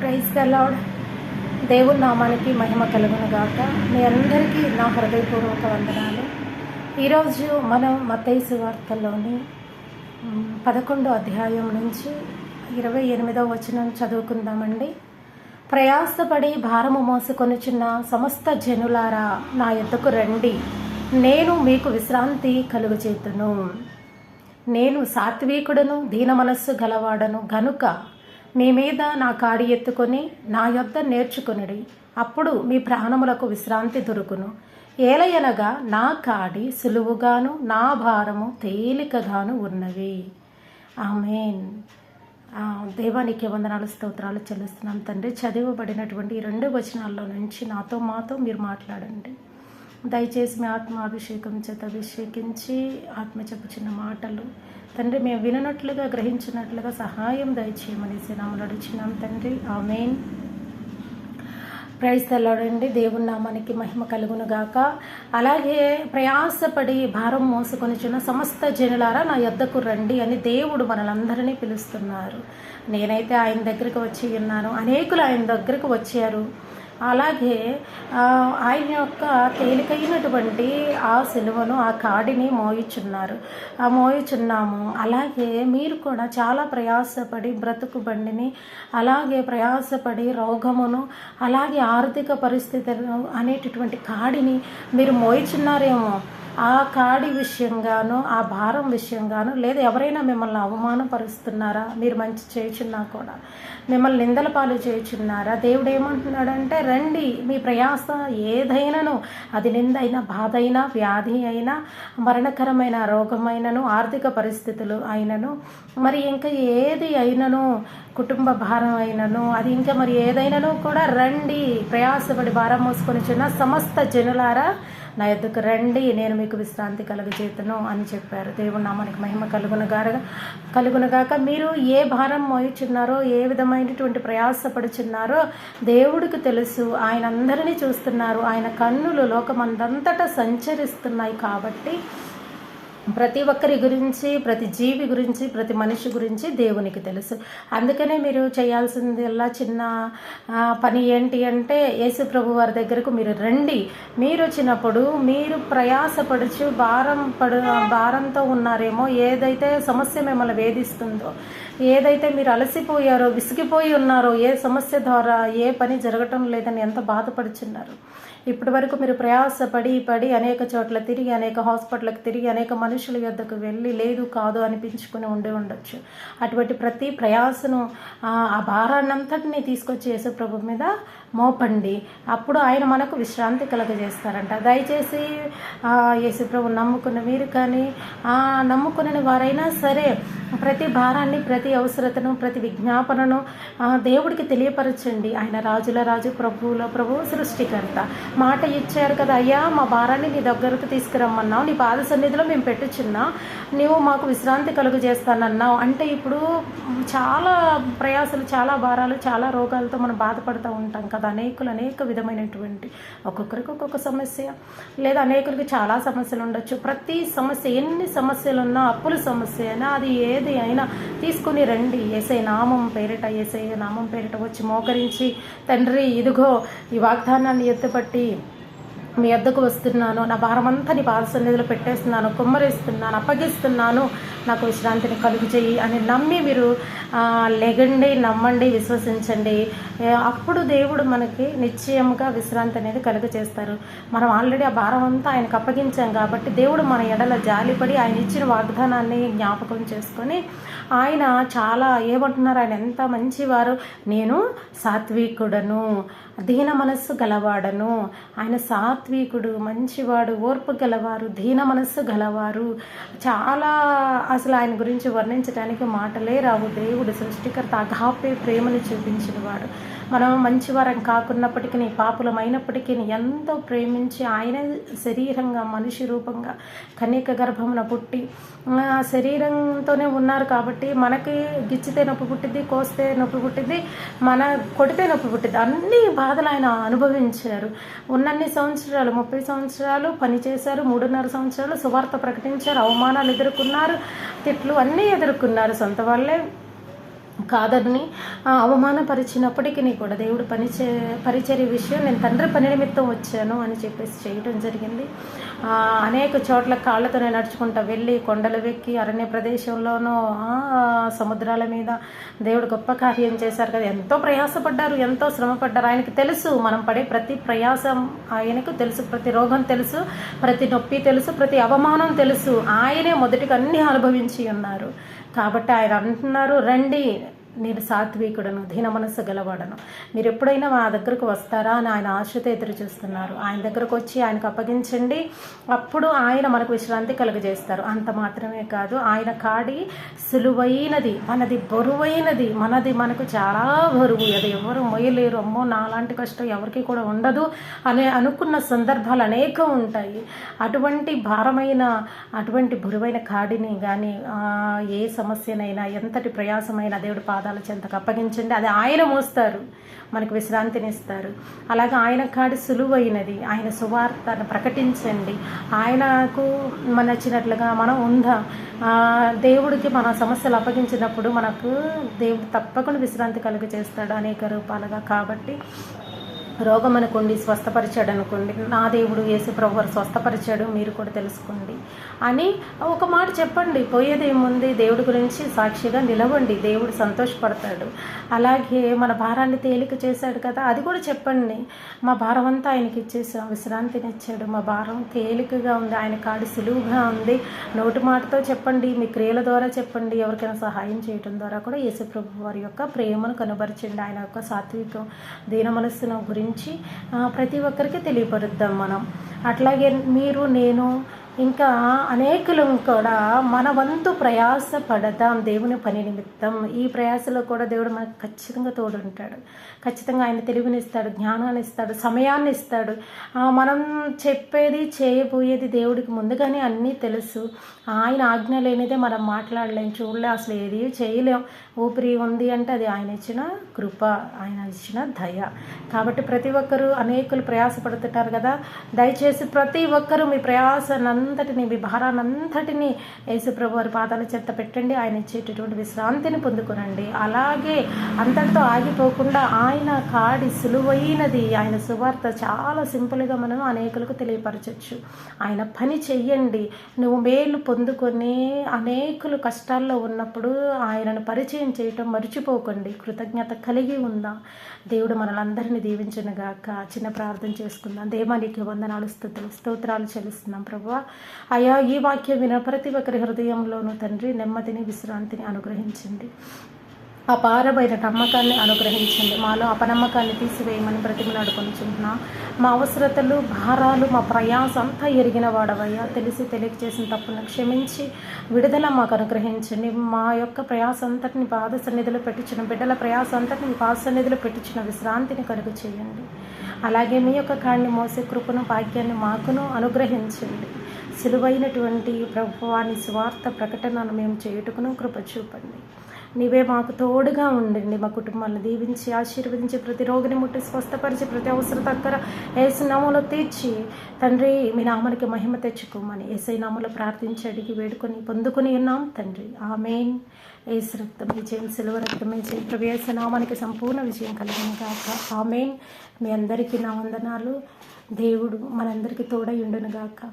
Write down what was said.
Praise allowed దేవుని నామానికి మహిమ కలుగును గాక. మీ అందరికీ నా హృదయపూర్వక వందనాలు. ఈరోజు మనం మతైసు వార్తల్లోని పదకొండో అధ్యాయం నుంచి ఇరవై ఎనిమిదో వచనం చదువుకుందామండి. ప్రయాసపడి భారము మోసుకొనుచున్న సమస్త జనులారా నా ఎద్దకు రండి. నేను మీకు విశ్రాంతి కలుగచేతును నేను సాత్వికుడను దీన మనస్సు గలవాడను గనుక మీ మీద నా కాడి ఎత్తుకొని నా యొద్ద నేర్చుకొనిడి. అప్పుడు మీ ప్రాణములకు విశ్రాంతి దొరుకును. ఏలయనగా నా కాడి సులువుగాను నా భారము తేలికగాను ఉన్నవి. ఆమెన్. ఆ, దేవానికి వందనాలు స్తోత్రాలు చెల్లిస్తున్నాం. తండ్రి చదివబడినటువంటి ఈ రెండు వచనాల్లో నుంచి నాతో మాతో మీరు మాట్లాడండి. దయచేసి మీ ఆత్మాభిషేకం చేత అభిషేకించి ఆత్మ చెప్పుచున్న మాటలు. తండ్రి మేము విననట్లుగా గ్రహించినట్లుగా సహాయం దయచేయమని శ్రీరాములు అడిచినాం తండ్రి. ఆమెన్. ప్రైజ్ తెల్లడండి దేవుని నామానికి మహిమ కలుగును గాక. అలాగే ప్రయాసపడి భారం మోసుకొనిచున్న సమస్త జనులారా నా యొద్దకు రండి అని దేవుడు మనలందరినీ పిలుస్తున్నారు. నేనైతే ఆయన దగ్గరికి వచ్చి ఉన్నాను. అనేకులు ఆయన దగ్గరకు వచ్చారు. అలాగే ఆయన యొక్క తేలికైనటువంటి ఆ సిలువను ఆ కాడిని మోయిచున్నారు. ఆ మోయిచున్నాము. అలాగే మీరు కూడా చాలా ప్రయాసపడి బ్రతుకు బండిని అలాగే ప్రయాసపడి రోగమును అలాగే ఆర్థిక పరిస్థితులు అనేటటువంటి కాడిని మీరు మోయిచున్నారేమో. ఆ కాడి విషయంగాను ఆ భారం విషయంగాను లేదా ఎవరైనా మిమ్మల్ని అవమానపరుస్తున్నారా? మీరు మంచి చేయుచున్నా కూడా. మిమ్మల్ని నిందల పాలు చేయుచున్నారా? దేవుడు ఏమంటున్నాడంటే రండి మీ ప్రయాస ఏదైనాను అది నిందైనా బాధ అయినా వ్యాధి అయినా మరణకరమైన రోగమైనను ఆర్థిక పరిస్థితులు అయినను మరి ఇంకా ఏది అయినను కుటుంబ భారం అయినను అది ఇంకా మరి ఏదైనాను కూడా రండి ప్రయాసపడి భారం మోసుకొని చిన్న సమస్త జనులారా నా ఎద్దుకు రండి నేను మీకు విశ్రాంతి కలుగజేతను అని చెప్పారు. దేవుడు నామానికి మహిమ కలుగునగాక కలుగునగాక మీరు ఏ భారం మోయుచున్నారో ఏ విధమైనటువంటి ప్రయాసపడుచున్నారో దేవుడికి తెలుసు. ఆయన అందరినీ చూస్తున్నారు. ఆయన కన్నులు లోకమందంతటా సంచరిస్తున్నాయి కాబట్టి ప్రతి ఒక్కరి గురించి ప్రతి జీవి గురించి ప్రతి మనిషి గురించి దేవునికి తెలుసు. అందుకనే మీరు చేయాల్సిందల్లా చిన్న పని ఏంటి అంటే యేసు ప్రభు వారి దగ్గరకు మీరు రండి. మీరు వచ్చినప్పుడు మీరు ప్రయాసపడుచు భారం పడు భారంతో ఉన్నారేమో ఏదైతే సమస్య మిమ్మల్ని వేధిస్తుందో ఏదైతే మీరు అలసిపోయారో విసిగిపోయి ఉన్నారో ఏ సమస్య ద్వారా ఏ పని జరగటం లేదని ఎంత బాధపడుచున్నారు? ఇప్పటి వరకు మీరు ప్రయాసపడి పడి అనేక చోట్ల తిరిగి అనేక హాస్పిటల్కి తిరిగి అనేక మనుషుల యొద్దకు వెళ్ళి లేదు కాదు అనిపించుకుని ఉండి ఉండొచ్చు. అటువంటి ప్రతి ప్రయాసను ఆ ఆ భారాన్నంతటినీ తీసుకొచ్చి యేసుప్రభు మీద మోపండి. అప్పుడు ఆయన మనకు విశ్రాంతి కలగజేస్తారంట. దయచేసి యేసుప్రభు నమ్ముకున్న మీరు కానీ ఆ, వారైనా సరే ప్రతి భారాన్ని ప్రతి అవసరతను ప్రతి విజ్ఞాపనను దేవుడికి తెలియపరచండి. ఆయన రాజుల రాజు ప్రభువుల ప్రభు సృష్టికర్త. మాట ఇచ్చారు కదా అయ్యా మా భారాన్ని నీ దగ్గరకు తీసుకురమ్మన్నావు. నీ పాద సన్నిధిలో మేము పెట్టుచున్నా. నువ్వు మాకు విశ్రాంతి కలుగు చేస్తానన్నావు అంటే ఇప్పుడు చాలా ప్రయాసాలు చాలా భారాలు చాలా రోగాలతో మనం బాధపడుతూ ఉంటాం కదా. అనేకులు అనేక విధమైనటువంటి ఒక్కొక్కరికి ఒక్కొక్క సమస్య. లేదా అనేకులకి చాలా సమస్యలు ఉండొచ్చు. ప్రతి సమస్య ఎన్ని సమస్యలు ఉన్నా అప్పుల సమస్య అయినా అది ఏది అయినా తీసుకుని రండి. ఏసై నామం పేరిట ఏసై నామం పేరిట వచ్చి మోకరించి తండ్రి ఇదిగో ఈ వాగ్దానాన్ని ఎత్తుపట్టి మీ వద్దకు వస్తున్నాను. నా భారమంతా నీ పాద సన్నిధిలో పెట్టేస్తున్నాను. కుమ్మరిస్తున్నాను అప్పగిస్తున్నాను. నాకు విశ్రాంతిని కలుగు చేయి అని నమ్మి మీరు లెగండి నమ్మండి విశ్వసించండి. అప్పుడు దేవుడు మనకి నిశ్చయంగా విశ్రాంతి అనేది కలుగు చేస్తారు మనం ఆల్రెడీ ఆ భారం అంతా ఆయనకు అప్పగించాం కాబట్టి దేవుడు మన ఎడల జాలిపడి ఆయన ఇచ్చిన వాగ్దానాన్ని జ్ఞాపకం చేసుకొని ఆయన చాలా ఏమంటున్నారు? ఆయన ఎంత మంచివారు? నేను సాత్వికుడను. దీన మనస్సు గలవాడను. ఆయన సాత్వికుడు మంచివాడు ఓర్పు గలవారు దీన మనస్సు గలవారు. చాలా అసలు ఆయన గురించి వర్ణించడానికి మాటలే రావు. దేవుడు సృష్టికర్త అఘాపే ప్రేమను చూపించినవాడు. మనం మంచివారం కాకున్నప్పటికీ పాపులమైనప్పటికీ ఎంతో ప్రేమించి ఆయన శరీరంగా మనిషి రూపంగా కన్యక గర్భమున పుట్టి శరీరంతోనే ఉన్నారు కాబట్టి మనకి గిచ్చితే నొప్పి పుట్టింది కోస్తే నొప్పి పుట్టింది మన కొడితే నొప్పి పుట్టింది అన్ని బాధలు ఆయన అనుభవించారు. ఉన్నన్ని సంవత్సరాలు ముప్పై సంవత్సరాలు పనిచేశారు మూడున్నర సంవత్సరాలు సువార్త ప్రకటించారు అవమానాలు ఎదుర్కొన్నారు తిట్లు అన్నీ ఎదుర్కొన్నారు. సొంత వాళ్ళే కాదని ఆ, అవమానపరిచినప్పటికీ కూడా దేవుడు పనిచే పరిచర్య విషయం నేను తండ్రి పని నిమిత్తం వచ్చాను అని చెప్పేసి చేయటం జరిగింది. అనేక చోట్ల కాళ్ళతో నేను నడుచుకుంటా వెళ్ళి కొండలు వెక్కి అరణ్య ప్రదేశంలోనూ ఆ, సముద్రాల మీద దేవుడు గొప్ప కార్యం చేశారు కదా. ఎంతో ప్రయాసపడ్డారు ఎంతో శ్రమపడ్డారు. ఆయనకి తెలుసు మనం పడే ప్రతి ప్రయాసం ఆయనకు తెలుసు ప్రతి రోగం తెలుసు ప్రతి నొప్పి తెలుసు ప్రతి అవమానం తెలుసు. ఆయనే మొదటిగా అన్ని అనుభవించి ఉన్నారు. కాబట్టి ఆయన అంటున్నారు రండి నేను సాత్వికుడను దీన మనస్సు గలవాడను. మీరు ఎప్పుడైనా మా దగ్గరకు వస్తారా అని ఆయన ఆశతో ఎదురు చూస్తున్నారు ఆయన దగ్గరకు వచ్చి ఆయనకు అప్పగించండి. అప్పుడు ఆయన మనకు విశ్రాంతి కలుగజేస్తారు. అంత మాత్రమే కాదు ఆయన కాడి సులువైనది మనది బరువైనది మనది మనకు చాలా బరువు. అది ఎవరు మొయ్యలేరు. అమ్మో నాలాంటి కష్టం ఎవరికి కూడా ఉండదు అనే అనుకున్న సందర్భాలు అనేకం ఉంటాయి. అటువంటి భారమైన అటువంటి బరువైన కాడిని కానీ ఏ సమస్యనైనా ఎంతటి ప్రయాసమైన దేవుడి పాదాల చెంతకు అప్పగించండి. అది ఆయన మోస్తారు. మనకు విశ్రాంతినిస్తారు. అలాగే ఆయన కాడి సులువైనది. ఆయన సువార్తను ప్రకటించండి. ఆయనకు మన నచ్చినట్లుగా మనం ఉందా? దేవుడికి మన సమస్యలు అప్పగించినప్పుడు మనకు దేవుడు తప్పకుండా విశ్రాంతి కలుగ చేస్తాడు అనేక రూపాలుగా. కాబట్టి రోగం అనుకోండి స్వస్థపరిచాడు అనుకోండి నా దేవుడు యేసు ప్రభు స్వస్థపరిచాడు మీరు కూడా తెలుసుకోండి అని ఒక మాట చెప్పండి. పోయేదేముంది? దేవుడి గురించి సాక్షిగా నిలవండి. దేవుడు సంతోషపడతాడు. అలాగే మన భారాన్ని తేలిక చేశాడు కదా అది కూడా చెప్పండి. మా భారం అంతా ఆయనకి ఇచ్చేసాం. విశ్రాంతిని ఇచ్చాడు. మా భారం తేలికగా ఉంది. ఆయన కాడి సులువుగా ఉంది. నోటి మాటతో చెప్పండి. మీ క్రియల ద్వారా చెప్పండి. ఎవరికైనా సహాయం చేయడం ద్వారా కూడా యేసుప్రభు వారి యొక్క ప్రేమను కనబరచండి. ఆయన యొక్క సాత్వికం దీన మనస్సును గురించి గురించి ప్రతి ఒక్కరికి తెలియపరుద్దాం మనం. అట్లాగే మీరు నేను ఇంకా అనేకులు కూడా మన వంతు ప్రయాస పడదాం దేవుని పని నిమిత్తం. ఈ ప్రయాసలో కూడా దేవుడు మనకు ఖచ్చితంగా తోడుంటాడు. ఖచ్చితంగా ఆయన తెలివినిస్తాడు జ్ఞానాన్ని ఇస్తాడు సమయాన్ని ఇస్తాడు మనం చెప్పేది చేయబోయేది దేవుడికి ముందుగానే అన్నీ తెలుసు. ఆయన ఆజ్ఞ లేనిదే మనం మాట్లాడలేం చూడలే అసలు ఏది చేయలేం. ఊపిరి ఉంది అంటే అది ఆయన ఇచ్చిన కృప ఆయన ఇచ్చిన దయ. కాబట్టి ప్రతి ఒక్కరూ అనేకులు ప్రయాసపడుతుంటారు కదా. దయచేసి ప్రతి ఒక్కరూ మీ ప్రయాస నన్ను అంతటిని భారానంతటిని యేసుప్రభు వారి పాదాల చెత్త పెట్టండి. ఆయన ఇచ్చేటటువంటి విశ్రాంతిని పొందుకునండి. అలాగే అంతటితో ఆగిపోకుండా ఆయన కాడి సులువైనది ఆయన సువార్త చాలా సింపుల్గా మనం అనేకులకు తెలియపరచచ్చు. ఆయన పని చెయ్యండి. నువ్వు మేలు పొందుకొని అనేకులు కష్టాల్లో ఉన్నప్పుడు ఆయనను పరిచయం చేయటం మర్చిపోకండి. కృతజ్ఞత కలిగి ఉందా. దేవుడు మనలందరినీ దీవించనుగాక. చిన్న ప్రార్థన చేసుకుందాం. దేవానికి వందనాలు స్థుతులు స్తోత్రాలు చెల్లిస్తున్నాం. ప్రభు అయ్యా ఈ వాక్యం విన ప్రతి ఒక్కరి హృదయంలోనూ తండ్రి నెమ్మదిని విశ్రాంతిని అనుగ్రహించండి. అపారమైన నమ్మకాన్ని అనుగ్రహించండి. మాలో అపనమ్మకాన్ని తీసివేయమని బ్రతిమలాడుకొనిచుంటున్నా మా అవసరతలు భారాలు మా ప్రయాస అంతా ఎరిగిన వాడవయ్యా. తెలిసి తెలియక చేసిన తప్పును క్షమించి విడుదల మాకు అనుగ్రహించండి. మా యొక్క ప్రయాస అంతటిని పాద సన్నిధిలో పెట్టించిన బిడ్డల ప్రయాస అంతటిని పాద సన్నిధిలో పెట్టించిన విశ్రాంతిని కలుగు చేయండి అలాగే మీ యొక్క కాడిని మోసే కృపను భాగ్యాన్ని మాకును అనుగ్రహించండి. సులువైనటువంటి ప్రభువాని స్వార్థ ప్రకటనను మేము చేయుటకును కృప చూపండి. నీవే మాకు తోడుగా ఉండండి. మా కుటుంబాలను దీవించి ఆశీర్వదించి ప్రతి రోగిని ముట్టి స్వస్థపరిచి ప్రతి అవసరం దగ్గర ఏసునామంలో తీర్చి తండ్రి మీ నామానికి మహిమ తెచ్చుకోమని ఏసై నామంలో ప్రార్థించి అడిగి వేడుకొని పొందుకొని ఉన్నాం తండ్రి. ఆమెన్. ఏసు రక్తం విజయం సిలువ రక్తం విజయం ప్రవేశ నామానికి సంపూర్ణ విజయం కలిగిన కాక ఆమెన్. మీ అందరికీ నా వందనాలు. దేవుడు మనందరికీ తోడై ఉండును గాక.